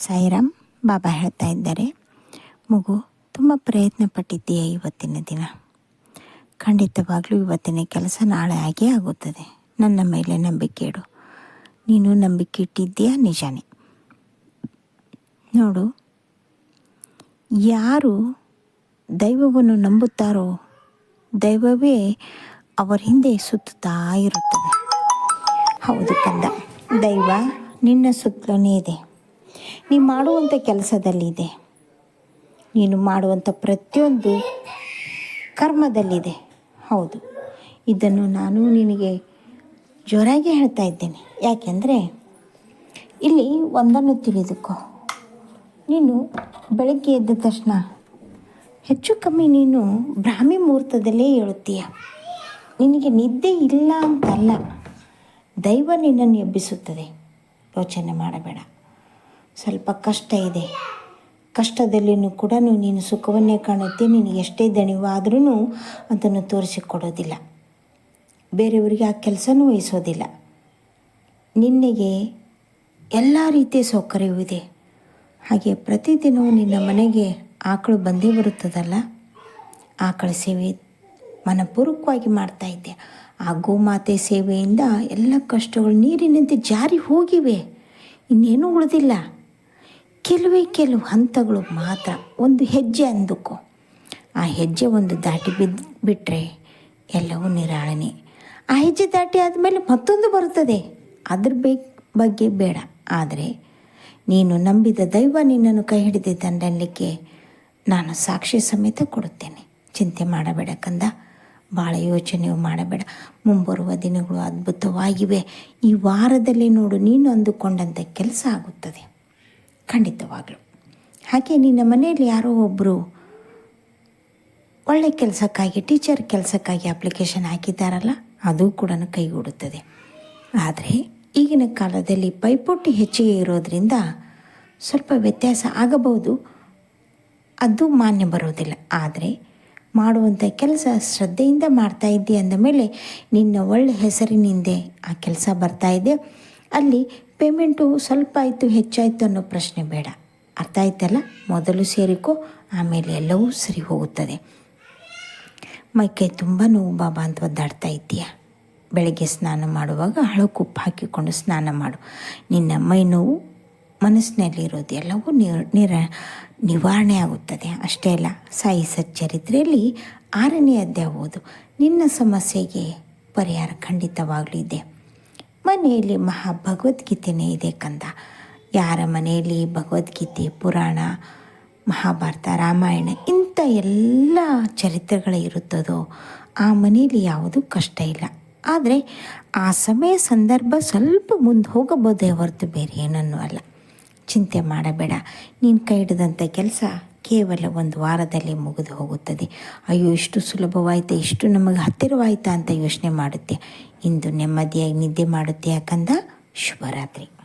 ಸಾಯಿರಾಮ್ ಬಾಬಾ ಹೇಳ್ತಾ ಇದ್ದಾರೆ. ಮಗು, ತುಂಬ ಪ್ರಯತ್ನ ಪಟ್ಟಿದ್ದೀಯ ಇವತ್ತಿನ ದಿನ? ಖಂಡಿತವಾಗಲೂ ಇವತ್ತಿನ ಕೆಲಸ ನಾಳೆ ಆಗೇ ಆಗುತ್ತದೆ. ನನ್ನ ಮೇಲೆ ನಂಬಿಕೆ ಇಡು. ನೀನು ನಂಬಿಕೆ ಇಟ್ಟಿದ್ದೀಯಾ? ನಿಜಾನೆ. ನೋಡು, ಯಾರು ದೈವವನ್ನು ನಂಬುತ್ತಾರೋ, ದೈವವೇ ಅವರ ಹಿಂದೆ ಸುತ್ತುತ್ತಾ ಇರುತ್ತದೆ. ಹೌದು ಕಂದ, ದೈವ, ನಿನ್ನ ಸುತ್ತಲೂ ಇದೆ. ನೀ ಮಾಡುವಂಥ ಕೆಲಸದಲ್ಲಿದೆ. ನೀನು ಮಾಡುವಂಥ ಪ್ರತಿಯೊಂದು ಕರ್ಮದಲ್ಲಿದೆ. ಹೌದು. ಇದನ್ನು ನಾನು ನಿನಗೆ ಜೋರಾಗಿ ಹೇಳ್ತಾ ಇದ್ದೇನೆ. ಯಾಕೆಂದರೆ ಇಲ್ಲಿ ಒಂದನ್ನು ತಿಳಿದುಕೋ. ನೀನು ಬೆಳಗ್ಗೆ ಎದ್ದ ತಕ್ಷಣ ಹೆಚ್ಚು ಕಮ್ಮಿ ನೀನು ಬ್ರಾಹ್ಮಿ ಮುಹೂರ್ತದಲ್ಲೇ ಹೇಳುತ್ತೀಯ. ನಿನಗೆ ನಿದ್ದೆ ಇಲ್ಲ ಅಂತಲ್ಲ, ದೈವ ನಿನ್ನನ್ನು ಎಬ್ಬಿಸುತ್ತದೆ. ಯೋಚನೆ ಮಾಡಬೇಡ. ಸ್ವಲ್ಪ ಕಷ್ಟ ಇದೆ. ಕಷ್ಟದಲ್ಲಿಯೂ ಕೂಡ ನೀನು ಸುಖವನ್ನೇ ಕಾಣುತ್ತೆ ನಿನಗೆ ಎಷ್ಟೇ ದಣಿವಾದ್ರೂ ಅದನ್ನು ತೋರಿಸಿಕೊಡೋದಿಲ್ಲ. ಬೇರೆಯವರಿಗೆ ಆ ಕೆಲಸನೂ ವಹಿಸೋದಿಲ್ಲ. ನಿನಗೆ ಎಲ್ಲ ರೀತಿಯ ಸೌಕರ್ಯವೂ ಇದೆ. ಹಾಗೆ ಪ್ರತಿದಿನವೂ ನಿನ್ನ ಮನೆಗೆ ಆಕಳು ಬಂದೇ ಬರುತ್ತದಲ್ಲ? ಆಕಳ ಸೇವೆ ಮನಪೂರ್ವಕವಾಗಿ ಮಾಡ್ತಾ ಇದ್ದೆ. ಆ ಗೋಮಾತೆ ಸೇವೆಯಿಂದ ಎಲ್ಲ ಕಷ್ಟಗಳು ನೀರಿನಂತೆ ಜಾರಿ ಹೋಗಿವೆ. ಇನ್ನೇನೂ ಉಳಿದಿಲ್ಲ. ಕೆಲವೇ ಕೆಲವು ಹಂತಗಳು ಮಾತ್ರ ಒಂದು ಹೆಜ್ಜೆ ಅಂದುಕೋ. ಆ ಹೆಜ್ಜೆ ಒಂದು ದಾಟಿ ಬಿದ್ದು ಬಿಟ್ಟರೆ ಎಲ್ಲವೂ ನಿರಾಳನೆ. ಆ ಹೆಜ್ಜೆ ದಾಟಿ ಆದಮೇಲೆ ಮತ್ತೊಂದು ಬರುತ್ತದೆ. ಅದ್ರ ಬಗ್ಗೆ ಬೇಡ. ಆದರೆ ನೀನು ನಂಬಿದ ದೈವ ನಿನ್ನನ್ನು ಕೈ ಹಿಡಿದಿದ್ದನ್ನಲಿಕ್ಕೆ ನಾನು ಸಾಕ್ಷಿ ಸಮೇತ ಕೊಡುತ್ತೇನೆ. ಚಿಂತೆ ಮಾಡಬೇಡ ಕಂದ. ಭಾಳ ಯೋಚನೆಯು ಮಾಡಬೇಡ. ಮುಂಬರುವ ದಿನಗಳು ಅದ್ಭುತವಾಗಿವೆ. ಈ ವಾರದಲ್ಲಿ ನೋಡು ನೀನು ಅಂದುಕೊಂಡಂಥ ಕೆಲಸ ಆಗುತ್ತದೆ. ಖಂಡಿತವಾಗಲು. ಹಾಗೆ ನಿನ್ನ ಮನೆಯಲ್ಲಿ ಯಾರೋ ಒಬ್ಬರು ಒಳ್ಳೆ ಕೆಲಸಕ್ಕಾಗಿ, ಟೀಚರ್ ಕೆಲಸಕ್ಕಾಗಿ ಅಪ್ಲಿಕೇಶನ್ ಹಾಕಿದ್ದಾರಲ್ಲ, ಅದು ಕೂಡ ಕೈಗೂಡುತ್ತದೆ. ಆದರೆ ಈಗಿನ ಕಾಲದಲ್ಲಿ ಪೈಪೋಟಿ ಹೆಚ್ಚಿಗೆ ಇರೋದರಿಂದ ಸ್ವಲ್ಪ ವ್ಯತ್ಯಾಸ ಆಗಬಹುದು. ಅದು ಮಾನ್ಯ ಬರೋದಿಲ್ಲ. ಆದರೆ ಮಾಡುವಂಥ ಕೆಲಸ ಶ್ರದ್ಧೆಯಿಂದ ಮಾಡ್ತಾ ಇದ್ದೆ ಅಂದ ಮೇಲೆ ನಿನ್ನ ಒಳ್ಳೆ ಹೆಸರಿನಿಂದೆ ಆ ಕೆಲಸ ಬರ್ತಾ ಇದೆ ಅಲ್ಲಿ ಪೇಮೆಂಟು ಸ್ವಲ್ಪ ಆಯಿತು, ಹೆಚ್ಚಾಯಿತು ಅನ್ನೋ ಪ್ರಶ್ನೆ ಬೇಡ. ಅರ್ಥ ಆಯ್ತಲ್ಲ? ಮೊದಲು ಸೇರಿಕೋ, ಆಮೇಲೆ ಎಲ್ಲವೂ ಸರಿ ಹೋಗುತ್ತದೆ. ಮೈಕೈ ತುಂಬ ನೋವು ಬಾಬಾ ಅಂತ ಒದ್ದಾಡ್ತಾ ಇದ್ದೀಯ? ಬೆಳಗ್ಗೆ ಸ್ನಾನ ಮಾಡುವಾಗ ಹಳಕುಪ್ಪು ಹಾಕಿಕೊಂಡು ಸ್ನಾನ ಮಾಡು. ನಿನ್ನ ಮೈ ನೋವು ಮನಸ್ಸಿನಲ್ಲಿರೋದು ಎಲ್ಲವೂ ನಿರ್, ನಿವಾರಣೆ ಆಗುತ್ತದೆ. ಅಷ್ಟೇ ಅಲ್ಲ, ಸಾಯಿ ಸಚ್ಚರಿತ್ರೆಯಲ್ಲಿ ಆರನೇ ಅಧ್ಯಾಯ ಓದು. ನಿನ್ನ ಸಮಸ್ಯೆಗೆ ಪರಿಹಾರ ಖಂಡಿತವಾಗಲೂ ಇದೆ. ಮನೆಯಲ್ಲಿ ಮಹಾ ಭಗವದ್ಗೀತೆನೇ ಇದೆ ಕಂದ. ಯಾರ ಮನೆಯಲ್ಲಿ ಭಗವದ್ಗೀತೆ, ಪುರಾಣ, ಮಹಾಭಾರತ, ರಾಮಾಯಣ ಇಂಥ ಎಲ್ಲ ಚರಿತ್ರೆಗಳು ಇರುತ್ತದೋ ಆ ಮನೆಯಲ್ಲಿ ಯಾವುದೂ ಕಷ್ಟ ಇಲ್ಲ. ಆದರೆ ಆ ಸಮಯ ಸಂದರ್ಭ ಸ್ವಲ್ಪ ಮುಂದೆ ಹೋಗಬಹುದೇ ಹೊರತು ಬೇರೆ ಏನನ್ನೂ ಅಲ್ಲ. ಚಿಂತೆ ಮಾಡಬೇಡ. ನೀನು ಕೈ ಹಿಡಿದಂಥ ಕೆಲಸ ಕೇವಲ ಒಂದು ವಾರದಲ್ಲಿ ಮುಗಿದು ಹೋಗುತ್ತದೆ. ಅಯ್ಯೋ, ಇಷ್ಟು ಸುಲಭವಾಯಿತಾ, ಇಷ್ಟು ನಮಗೆ ಹತ್ತಿರವಾಯಿತಾ ಅಂತ ಯೋಚನೆ ಮಾಡುತ್ತೆ. ಇಂದು ನೆಮ್ಮದಿಯಾಗಿ ನಿದ್ದೆ ಮಾಡುತ್ತೆ ಯಾಕಂದ ಶುಭರಾತ್ರಿ.